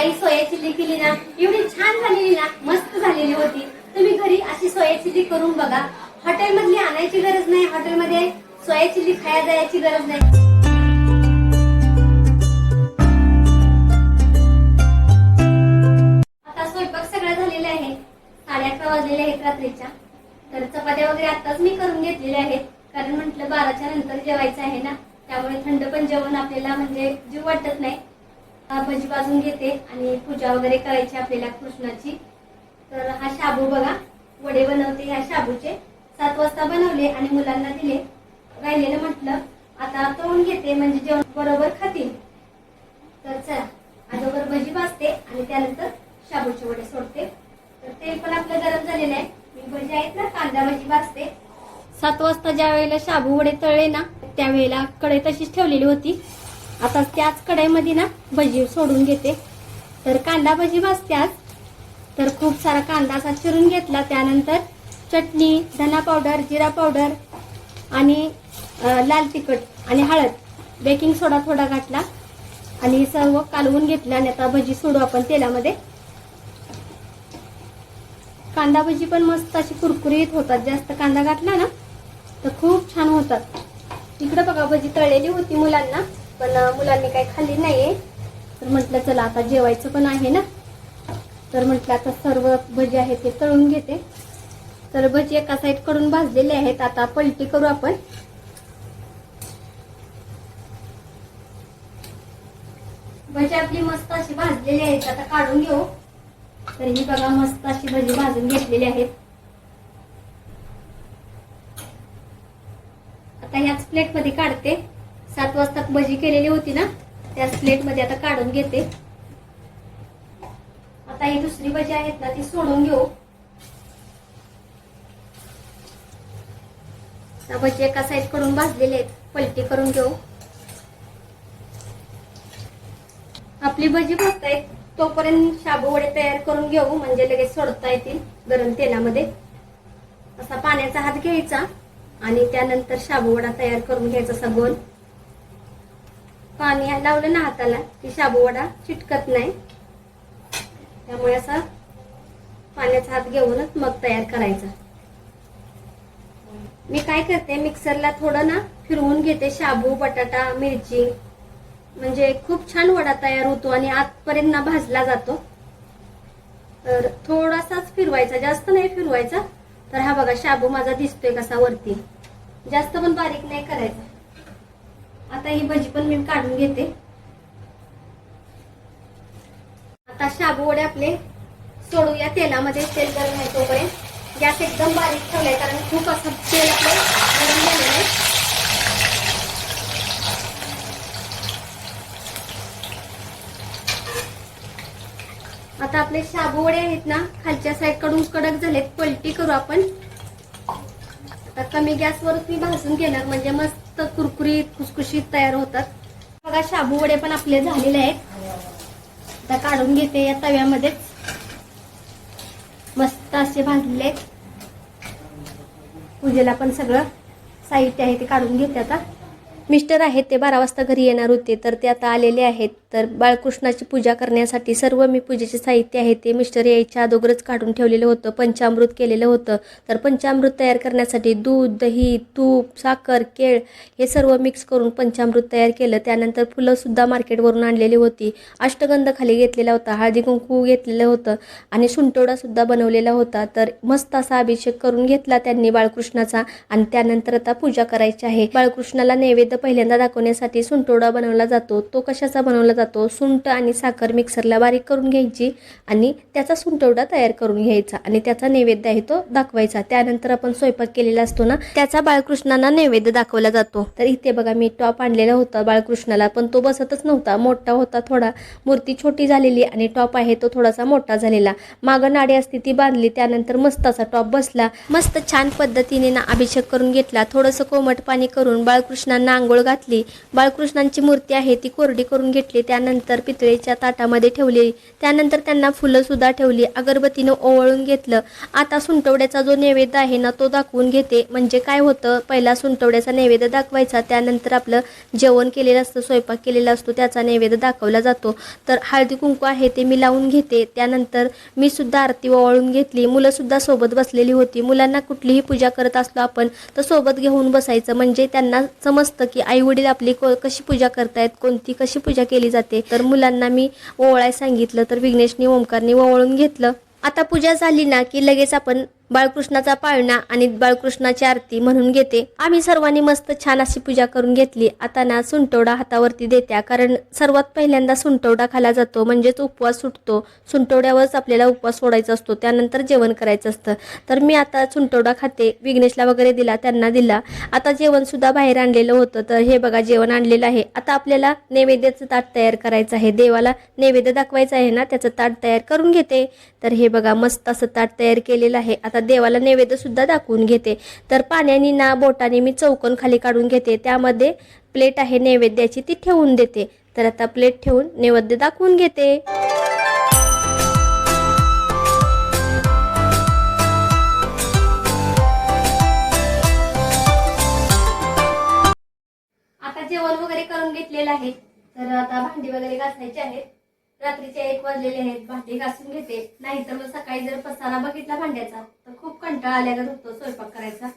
काही सोया चिल्ली केली ना एवढी छान झालेली ना मस्त झालेली होती. तुम्ही घरी अशी सोया चिल्ली करून बघा. हॉटेलमधली आणायची गरज नाही हॉटेलमध्ये सोया चिल्ली खाया जायची गरज नाही. आता स्वयंपाक सगळा झालेला आहे. साडे अकरा वाजलेले आहेत रात्रीच्या. तर चपात्या वगैरे आताच मी करून घेतलेल्या आहेत. कारण म्हटलं बाराच्या नंतर जेवायचं आहे ना. त्यामुळे थंड पण जेवण आपल्याला म्हणजे जीव वाटत नाही. भजी भाजून घेते आणि पूजा वगैरे करायची आपल्याला कृष्णाची. तर हा शाबू बघा वडे बनवते ह्या शाबूचे. सात वाजता बनवले आणि मुलांना दिले. राहिलेलं म्हटलं आता तळून घेते म्हणजे जेवण बरोबर खातील. तर चला अगोदर भजी भाजते आणि त्यानंतर शाबूचे वडे सोडते. तर तेल पण आपलं गरम झालेलं आहे. मी भजी आहेत ना कांदा भजी भाजते. सात वाजता ज्या वेळेला शाबू वडे तळले ना त्यावेळेला कढई तशीच ठेवलेली होती. आता त्याच कढईमध्ये ना भजी सोडून घेते. तर कांदा भजी भाजते तर खूप सारा कांदा असा चिरून घेतला. त्यानंतर चटणी धना पावडर जिरा पावडर आणि लाल तिखट आणि हळद. बेकिंग सोडा थोडा घातला. आणि सर्व कालवून घेतलं आणि आता भजी सोडू आपण तेलामध्ये. कांदा भजी पण मस्त अशी कुरकुरीत होतात. जास्त कांदा घातला ना तर खूप छान होतात. इकडे बघा भजी तळलेली होती मुलांना. पण मुलांनी काही खाल्ली नाहीये. तर म्हटलं चला आता जेवायचं पण आहे ना? तर म्हटलं आता सर्व भजी आहेत ते तळून घेते. तर भजी एका साईडकडून भाजलेले आहेत. आता पलटी करू आपण. भजी आपली मस्त अशी भाजलेली आहेत. आता काढून घेऊ. तर ही बघा मस्त अशी भजी भाजून घेतलेली आहेत. आता ह्याच प्लेटमध्ये काढते. सात वाजता भजी केलेली होती ना त्या प्लेटमध्ये आता काढून घेते. आता ही दुसरी भजी आहेत ना ती सोडून घेऊ. भजी एका साईडकडून भाजलेले आहेत पलटी करून घेऊ. आपली भजी भाजतायत तोपर्यंत शाबू वडे तयार करून घेऊ म्हणजे लगेच सोडता येतील गरम तेलामध्ये. असा पाण्याचा हात घ्यायचा आणि त्यानंतर शाबू वडा तयार करून घ्यायचा असा गोल पाणी लावलं ना हाताला की शाबू वडा चिटकत नाही. त्यामुळे असा पाण्याचा हात घेऊनच मग तयार करायचा. मी काय करते मिक्सरला थोडं ना फिरवून घेते शाबू बटाटा मिरची. म्हणजे खूप छान वडा तयार होतो आणि आतपर्यंत ना भाजला जातो. तर थोडासाच फिरवायचा जास्त नाही फिरवायचा. तर हा बघा शाबू माझा दिसतोय कसा वरती. जास्त पण बारीक नाही करायचा. आता ही भजी पण मी काढून घेते. आता शाबू वडे आपले सोडूया तेलामध्ये तेल गरम आहे तोपर्यंत. गॅस एकदम बारीक ठेवलाय कारण खूप असं तेल आपलं गरम झालेलं आहे. आता आपले शाबू वडे आहेत ना खालच्या साईडकडून कडक झालेत पलटी करू आपण. आता कमी गॅसवरच मी भाजून घेणार म्हणजे मस्त कुरकुरीत खुसखुशीत तयार होतात. बघा शाबू वडे पण आपले झालेले आहेत. आता काढून घेते या तव्यामध्येच. मस्त असे भाजलेले आहेत पूजेला पण सगळं साहित्य आहे ते काढून घेते आता. मिस्टर आहेत ते बारा वाजता घरी येणार होते तर ते आता आलेले आहेत. तर बाळकृष्णाची पूजा करण्यासाठी सर्व मी पूजेचे साहित्य आहे ते मिस्टर यायच्या अगोदरच काढून ठेवलेलं होतं पंचामृत केलेलं होतं. तर पंचामृत तयार करण्यासाठी दूध दही तूप साखर केळ हे सर्व मिक्स करून पंचामृत तयार केलं. त्यानंतर फुलंसुद्धा मार्केटवरून आणलेली होती. अष्टगंध खाली घेतलेला होता हळदी कुंकू घेतलेलं होतं आणि सुंटोडासुद्धा बनवलेला होता. तर मस्त असा अभिषेक करून घेतला त्यांनी बाळकृष्णाचा आणि त्यानंतर आता पूजा करायची आहे. बाळकृष्णाला नैवेद्य पहिल्यांदा दाखवण्यासाठी सुंटोडा बनवला जातो. तो कशाचा बनवला जातो? सुंट आणि साखर मिक्सरला बारीक करून घ्यायची आणि त्याचा सुंटवडा तयार करून घ्यायचा आणि त्याचा नैवेद्य आहे तो दाखवायचा. त्यानंतर आपण स्वयंपाक केलेला असतो ना त्याचा बाळकृष्णांना नैवेद्य दाखवला जातो. तर इथे बघा मी टॉप आणलेला होता बाळकृष्णाला पण तो बसतच नव्हता. मोठा होता थोडा. मूर्ती छोटी झालेली आणि टॉप आहे तो थोडासा मोठा झालेला. मागं नाडी असती ती बांधली त्यानंतर मस्त असा टॉप बसला. मस्त छान पद्धतीने ना अभिषेक करून घेतला. थोडंसं कोमट पाणी करून बाळकृष्णांना अंग आंघोळ घातली. बाळकृष्णांची मूर्ती आहे ती कोरडी करून घेतली. त्यानंतर पितळेच्या ताटामध्ये ठेवली. त्यानंतर त्यांना फुलंसुद्धा ठेवली. अगरबत्तीनं ओवळून घेतलं. आता सुंटवड्याचा जो नैवेद्य आहे ना तो दाखवून घेते. म्हणजे काय होतं? पहिला सुंटवड्याचा नैवेद्य दाखवायचा. त्यानंतर आपलं जेवण केलेलं असतं स्वयंपाक केलेला असतो त्याचा नैवेद्य दाखवला जातो. तर हळदी कुंकू आहे ते मी लावून घेते. त्यानंतर मी सुद्धा आरती ओवाळून घेतली. मुलंसुद्धा सोबत बसलेली होती. मुलांना कुठलीही पूजा करत असलो आपण तर सोबत घेऊन बसायचं. म्हणजे त्यांना समजतं की आई वडील आपली को- कशी पूजा करतायत कोणती कशी पूजा केली जाते. तर मुलांना मी ओवळाय सांगितलं तर विघ्नेशनी ओंकारने ओवळून घेतलं. आता पूजा झाली ना की लगेच आपण बाळकृष्णाचा पाळणा आणि बाळकृष्णाची आरती म्हणून घेते. आम्ही सर्वांनी मस्त छान अशी पूजा करून घेतली. आता ना सुंटवडा हातावरती देत्या. कारण सर्वात पहिल्यांदा सुंटवडा खाला जातो. म्हणजेच उपवास सुटतो. सुंटवड्यावरच आपल्याला उपवास सोडायचा असतो. त्यानंतर जेवण करायचं असतं. तर मी आता सुंटवडा खाते. विघ्नेशला वगैरे दिला. त्यांना दिला. आता जेवणसुद्धा बाहेर आणलेलं होतं. तर हे बघा जेवण आणलेलं आहे. आता आपल्याला नैवेद्याचं ताट तयार करायचं आहे. देवाला नैवेद्य दाखवायचं आहे ना त्याचं ताट तयार करून घेते. तर हे बघा मस्त असं ताट तयार केलेलं आहे. आता देवाला नैवेद्य सुद्धा दाखवून घेते. तर पाण्याने ना बोटाने मी चौकन खाली काढून घेते. त्यामध्ये प्लेट आहे नैवेद्याची ती ठेवून देते. तर आता प्लेट ठेवून नैवेद्य दाखवून घेते. आता जेवण वगैरे करून घेतलेलं आहे. तर आता भांडी वगैरे घासायची आहेत. रात्रीचे एक वाजलेले आहेत भांडी घासून घेते. नाहीतर मग सकाळी जर पसारा बघितला भांड्याचा तर खूप कंटाळा आल्यागत होतो स्वयंपाक करायचा.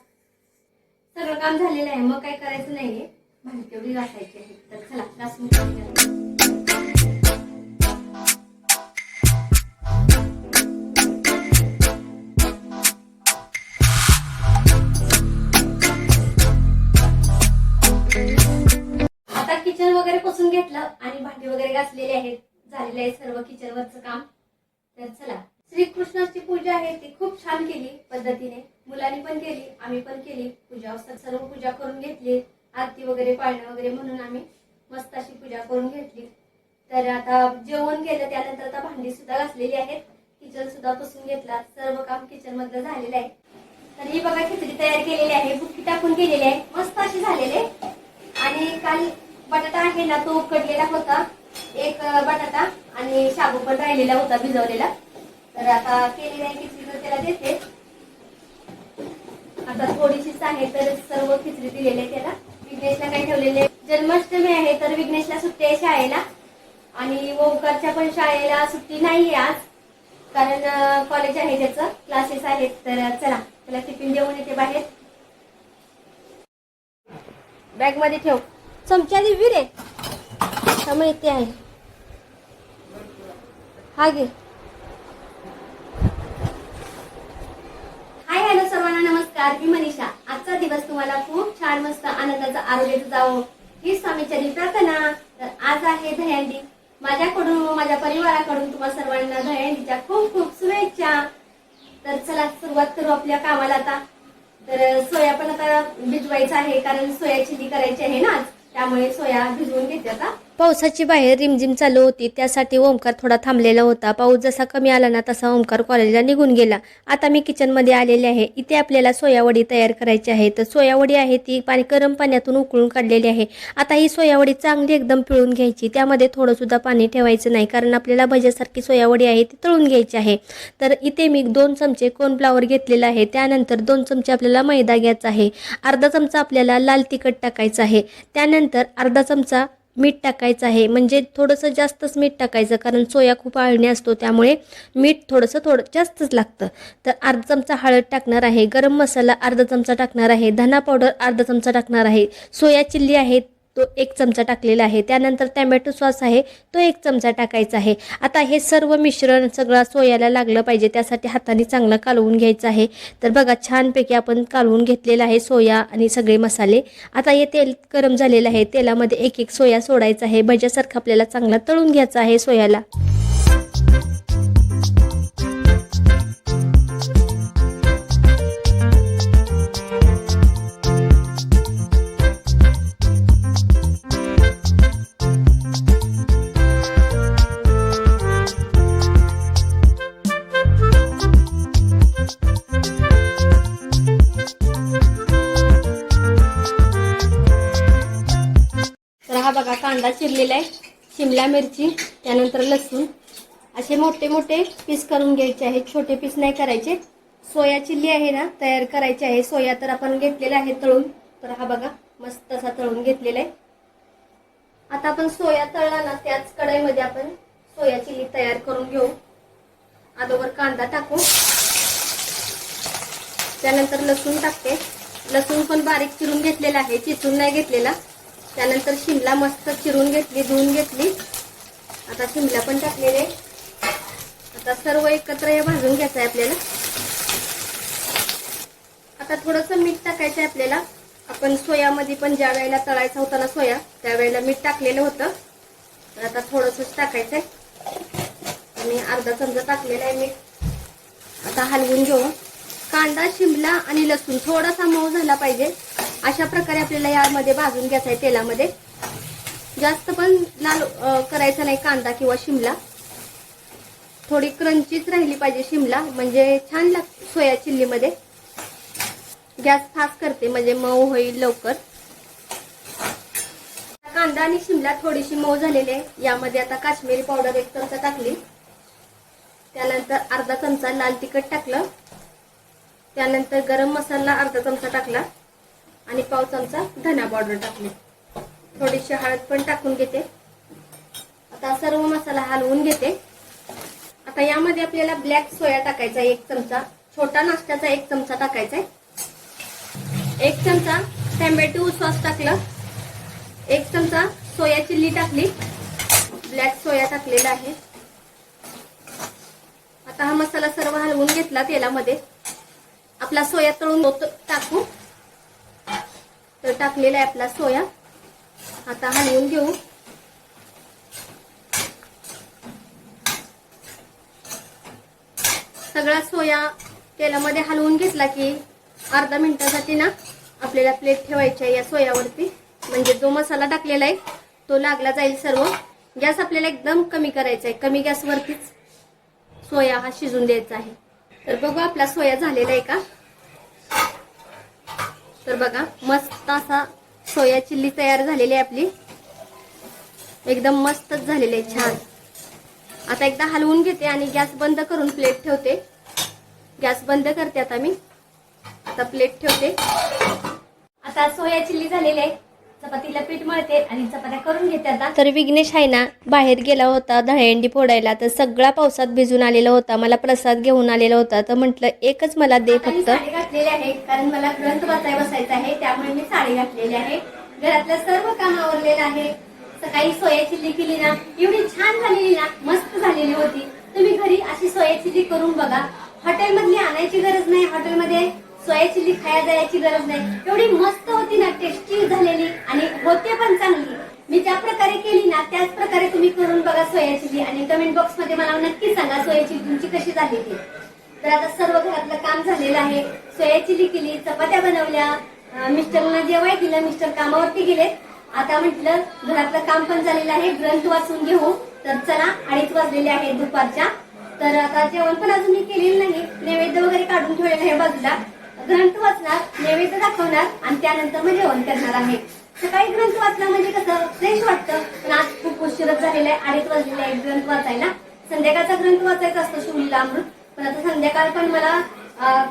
सगळं काम झालेलं आहे मग काय करायचं नाहीये. भांडी तेवढी घासायची आहे तर चला घासून आता किचन वगैरे पुसून घेतलं आणि भांडी वगैरे घासलेली आहेत. झालेलं आहे सर्व किचनवरचं काम. तर चला श्रीकृष्णाची पूजा आहे ती खूप छान केली पद्धतीने. मुलांनी पण केली आम्ही पण केली. पूजा सर्व पूजा करून घेतली. आरती वगैरे पाळणं वगैरे म्हणून आम्ही मस्त अशी पूजा करून घेतली. तर आता जेवण केलं त्यानंतर आता भांडी सुद्धा घासलेली आहेत. किचन सुद्धा पुसून घेतला. सर्व काम किचन मधलं झालेलं आहे. तर ही बघा खिचडी तयार केलेली आहे. बुक्की टाकून केलेली आहे. मस्त अशी झालेली आहे. आणि काल बटाटा आहे ना तो उकडलेला होता. एक बटाटा आणि शाबू पण राहिलेला होता भिजवलेला. तर आता केली नाही खिचडी तर त्याला देते. आता थोडीशीच आहे तर सर्व खिचडी दिलेली आहे त्याला. विघ्नेशला काही ठेवलेले जन्माष्टमी आहे तर विघ्नेशला सुट्टी आहे शाळेला. आणि ओंकारच्या पण शाळेला सुट्टी नाहीये आज. कारण कॉलेज आहे त्याचं. क्लासेस आहेत तर चला त्याला टिफिन देऊन येते बाहेर. बॅगमध्ये ठेव. चमचा दिवी रे. त्यामुळे इथे आहे. हा घे. हाय हॅलो सर्वांना नमस्कार. मी मनीषा. आजचा दिवस तुम्हाला खूप छान मस्त आनंदाचा आरोग्याचं जावं. ही स्वामीचरी प्रार्थना. तर आज आहे दहंडी माझ्याकडून व माझ्या परिवाराकडून तुम्हाला सर्वांना दहंडीच्या खूप खूप शुभेच्छा. तर चला सुरुवात करू आपल्या कामाला आता. तर सोया पण आता भिजवायचं आहे कारण सोया चिली करायची आहे ना त्यामुळे सोया भिजवून घेते आता. पावसाची बाहेर रिमझिम चालू होती त्यासाठी ओंकार थोडा थांबलेला होता. पाऊस जसा कमी आला ना तसा ओंकार कॉलेजला निघून गेला. आता मी किचनमध्ये आलेले आहे. इथे आपल्याला सोयावडी तयार करायची आहे. तर सोयावडी आहे ती पाणी गरम पाण्यातून उकळून काढलेली आहे. आता ही सोयावडी चांगली एकदम पिळून घ्यायची. त्यामध्ये थोडंसुद्धा पाणी ठेवायचं नाही कारण आपल्याला भज्यासारखी सोयावडी आहे ती तळून घ्यायची आहे. तर इथे मी दोन चमचे कॉर्नफ्लावर घेतलेला आहे. त्यानंतर दोन चमचे आपल्याला मैदा घ्यायचा आहे. अर्धा चमचा आपल्याला लाल तिखट टाकायचं आहे. त्यानंतर अर्धा चमचा मीठ टाकायचं आहे. म्हणजे थोडंसं जास्तच मीठ टाकायचं कारण सोया खूप आळणी असतो त्यामुळे मीठ थोडंसं थोडं जास्तच लागतं. तर अर्धा चमचा हळद टाकणार आहे गरम मसाला अर्धा चमचा टाकणार आहे धना पावडर अर्धा चमचा टाकणार आहे सोया चिल्ली आहे तो एक चमचा टाकलेला आहे. त्यानंतर टॅमॅटो सॉस आहे तो एक चमचा टाकायचा आहे. आता हे सर्व मिश्रण सगळं सोयाला लागलं पाहिजे त्यासाठी हाताने चांगलं कालवून घ्यायचं आहे. तर बघा छानपैकी आपण कालवून घेतलेलं आहे सोया आणि सगळे मसाले. आता हे तेल गरम झालेलं आहे. तेलामध्ये एक एक सोया सोडायचा आहे. भज्यासारखं आपल्याला चांगला तळून घ्यायचा आहे सोयाला. कांदा चिरलेला आहे शिमला मिरची त्यानंतर लसूण. असे मोठे मोठे पीस करून घ्यायचे आहेत. छोटे पीस नाही करायचे. सोया चिल्ली आहे ना तयार करायची आहे. सोया तर आपण घेतलेला आहे तळून. तर हा बघा मस्त असा तळून घेतलेला आहे. आता आपण सोया तळला ना त्याच कढईमध्ये आपण सोया चिल्ली तयार करून घेऊ. अगोदर कांदा टाकू. त्यानंतर लसूण टाकते. लसूण पण बारीक चिरून घेतलेला आहे. चिचून नाही घेतलेला. त्यानंतर शिमला मस्त चिरून घेतली धुवून घेतली. आता शिमला पण टाकलेले. आता सर्व एकत्र हे भाजून घ्यायचं आहे आपल्याला. आता थोडंसं मीठ टाकायचं आहे आपल्याला. आपण सोयामध्ये पण ज्या वेळेला तळायचा होता ना सोया त्यावेळेला मीठ टाकलेलं होतं. तर आता थोडंसंच टाकायचं आहे आणि अर्धा चमचा टाकलेला आहे मीठ. आता हलवून घेऊ. कांदा शिमला आणि लसूण थोडासा मऊ झाला पाहिजे. अशा प्रकारे आपल्याला यामध्ये भाजून घ्यायचा आहे तेलामध्ये. जास्त पण लाल करायचा नाही कांदा किंवा शिमला. थोडी क्रंचीच राहिली पाहिजे शिमला म्हणजे छान लाग सोया चिल्लीमध्ये. गॅस फास्ट करते म्हणजे मऊ होईल लवकर. कांदा आणि शिमला थोडीशी मऊ झालेली आहे. यामध्ये आता काश्मीरी पावडर एक चमचा टाकली. त्यानंतर अर्धा चमचा लाल तिखट टाकलं. त्यानंतर गरम मसाला अर्धा चमचा टाकला. आणि पाव चमचा धना पावडर टाकली. थोडीशी हळद पण टाकून घेते. आता सर्व मसाला हलवून घेते. आता यामध्ये आपल्याला ब्लॅक सोया टाकायचा आहे एक चमचा छोटा नाश्त्याचा एक चमचा टाकायचा आहे. एक चमचा टॅमॅटो सॉस टाकलं. एक चमचा सोया चिल्ली टाकली. ब्लॅक सोया टाकलेला आहे. आता हा मसाला सर्व हलवून घेतला तेलामध्ये. आपला सोया तळून होतो टाकू. तर टाकलेला आहे आपला सोया. आता हलवून घेऊ. सगळा सोया तेलामध्ये हलवून घेतला की अर्धा मिनिटासाठी ना आपल्याला प्लेट ठेवायची आहे या सोयावरती. म्हणजे जो मसाला टाकलेला आहे तो लागला जाईल सर्व. गॅस आपल्याला एकदम कमी करायचा आहे. कमी गॅसवरतीच सोया हा शिजून द्यायचा आहे. तर बघू आपला सोया झालेला आहे का? तर बघा मस्त असा सोया चिल्ली तयार झालेली आहे आपली. एकदम मस्तच झालेली आहे छान. आता एकदा हलवून घेते आणि गॅस बंद करून प्लेट ठेवते. गॅस बंद करते आता मी. आता प्लेट ठेवते. आता सोया चिल्ली झालेली आहे. चपातीला पीठ मळते आणि चपात्या करून घेते आता. तर विघ्नेश आहे ना बाहेर गेला होता दहीहंडी फोडायला. तर सगळा पावसात भिजून आलेला होता मला प्रसाद घेऊन आलेला होता. तर म्हटलं एकच मला दे फक्त. साडी घातलेली आहे कारण मला ग्रंथ वाचाय बसायचं आहे त्यामुळे मी साडी घातलेली आहे. घरातलं सर्व काम आवरलेलं आहे. सकाळी सोया चिल्ली केली ना एवढी छान झालेली ना मस्त झालेली होती. तुम्ही घरी अशी सोया चिल्ली करून बघा. हॉटेलमधली आणायची गरज नाही हॉटेलमध्ये सोया चिल्ली खायला जायची गरज नाही. एवढी मस्त होती ना टेस्टी झालेली आणि होते पण चांगली. मी ज्या प्रकारे केली ना त्याच प्रकारे तुम्ही करून बघा सोयाची आणि कमेंट बॉक्समध्ये मला नक्की सांगा सोयाची तुमची कशी झाली ती. तर आता सर्व घरातलं काम झालेलं आहे. सोया चिली केली चपात्या बनवल्या अं, मिस्टरना जेवाय दिलं मिस्टर कामावरती गेले आता म्हटलं घरातलं काम पण झालेलं आहे ग्रंथ वाचून घेऊ. तर चला अडीच वाजलेले आहेत दुपारच्या. तर आता जेवण पण अजून मी केलेलं नाही. नैवेद्य वगैरे काढून ठेवलेलं आहे बाजूला. ग्रंथ वाचणार नैवेद्य दाखवणार आणि त्यानंतर मग जेवण करणार आहे. सकाळी ग्रंथ वाचला म्हणजे कसं? फ्रेश वाटतं. पण आज खूप उशीरच झालेला आहे. अडीच वाजलेले आहे ग्रंथ वाचायला. संध्याकाळचा ग्रंथ वाचायचा असतो शिवलीला अमृत पण आता संध्याकाळ पण मला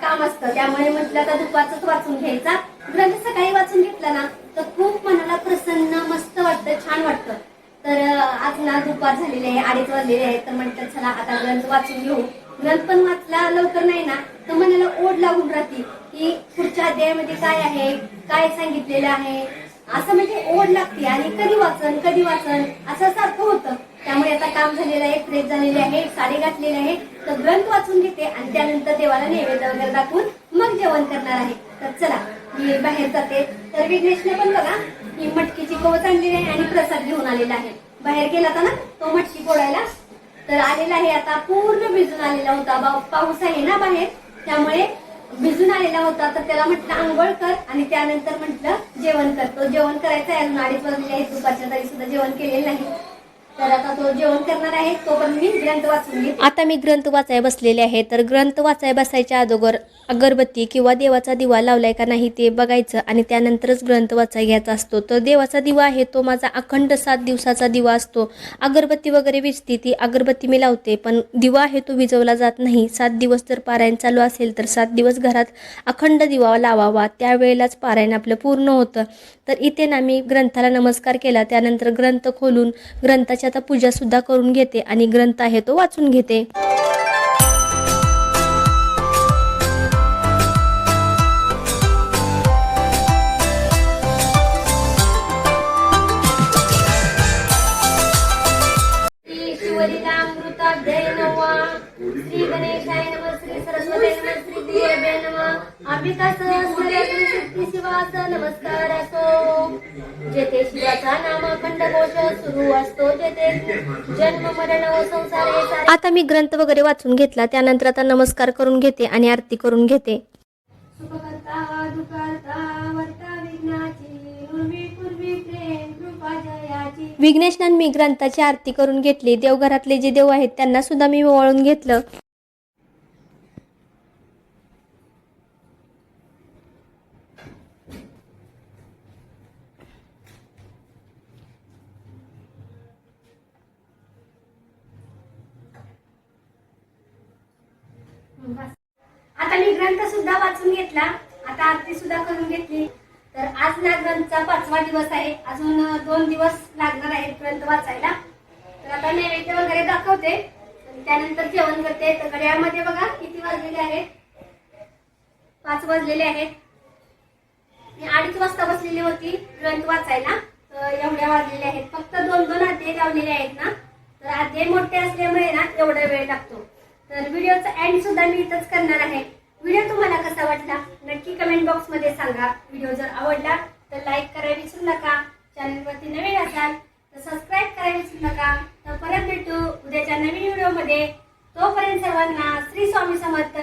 काम असतं. त्यामुळे म्हटलं आता दुपारच वाचून घ्यायचा. ग्रंथ सकाळी वाचून घेतला ना तर खूप मनाला प्रसन्न मस्त वाटतं छान वाटतं. तर आज ना दुपार झालेली आहे अडीच वाजलेले आहे. तर म्हटलं चला आता ग्रंथ वाचून घेऊ. ग्रंथ पण वाचला लवकर नाही ना तर मनाला ओढ लागून राहते. की पुढच्या अध्यायामध्ये काय आहे? काय सांगितलेलं आहे? असं म्हणजे ओढ लागते. आणि कधी वाचन कधी वाचन? असं सारखं होतं. त्यामुळे आता काम झालेलं आहे फ्रेश झालेले आहे साडी घातलेली आहे. तर ग्रंथ वाचून घेते आणि त्यानंतर देवाला नैवेद्य वगैरे दाखवून मग जेवण करणार आहे. तर चला मी बाहेर जाते. तर विघ्नेशने पण बघा ही मटकीची कवच आणलेली आहे आणि प्रसाद घेऊन आलेला आहे. बाहेर गेला होता ना तो मटकी फोडायला. तर आलेला आहे आता पूर्ण भिजून आलेला होता. बा- पाऊस आहे ना बाहेर त्यामुळे भिजून आलेला होता. तर त्याला म्हटलं आंघोळ कर. आणि त्यानंतर म्हटलं जेवण कर. तो जेवण करायचं आहे अजून अडीच वाजलेले आहेत दुपारच्या तरी सुद्धा जेवण केलेलं नाही. तर आता तो जेवण करणार आहे मी ग्रंथ वाचून घेते. आता मी ग्रंथ वाचाय बसलेले आहे. तर ग्रंथ वाचाय बसायच्या अगोदर अगरबत्ती किंवा देवाचा दिवा लावलाय का नाही ते बघायचं आणि त्यानंतरच ग्रंथ वाचाय घ्यायचा असतो. तर देवाचा दिवा आहे तो माझा अखंड सात दिवसाचा दिवा असतो. अगरबत्ती वगैरे विजती ती अगरबत्ती मी लावते पण दिवा आहे तो विजवला जात नाही. सात दिवस जर पारायण चालू असेल तर सात दिवस घरात अखंड दिवा लावावा. त्यावेळेलाच पारायण आपलं पूर्ण होतं. तर इथे ना मी ग्रंथाला नमस्कार केला. त्यानंतर ग्रंथ खोलून ग्रंथाची आता पूजासुद्धा करून घेते आणि ग्रंथ आहे तो वाचून घेते. शिवास नमस्कार असो जेथे शिवाचा नाम अखंड घोष सुरू असतो जेथे जन्म मरण संसार सारे आता मी ग्रंथ वगैरे वाचून घेतला त्यानंतर आता नमस्कार करून घेते आणि आरती करून घेते. सुखकर्ता वर्ता विघ्नाची पूर्वी पूर्वी प्रेम कृपा जयाची. विघ्नेशनान मी ग्रंथाची आरती करून घेतली. देवघरातले जे देव आहेत त्यांना सुद्धा मी ओवाळून घेतलं आता मी ग्रंथ सुद्धा वाचून घेतला. आता आरती सुद्धा करून घेतली. तर आज ना ग्रंथचा पाचवा दिवस आहे. अजून दोन दिवस लागणार आहेत ग्रंथ वाचायला. तर आता नैवेद्य वगैरे दाखवते. त्यानंतर जेवण करते. तर घड्याळमध्ये बघा किती वाजलेले आहेत? पाच वाजलेले आहेत. मी अडीच वाजता बसलेली होती ग्रंथ वाचायला. एवढ्या वाजलेल्या आहेत. फक्त दोन दोन अध्याय लावलेले आहेत ना. तर अध्याय मोठे असल्यामुळे ना एवढा वेळ लागतो. तर व्हिडिओचा एंड सुद्धा मी इथंच करणार आहे. व्हिडिओ तुम्हाला कसा वाटला नक्की कमेंट बॉक्समध्ये सांगा. व्हिडिओ जर आवडला तर लाईक करायला विसरू नका. चॅनलवरती नवीन असाल तर सबस्क्राईब करायला विसरू नका. तर परत भेटू उद्याच्या नवीन व्हिडिओमध्ये. तोपर्यंत सर्वांना श्री स्वामी समर्थ.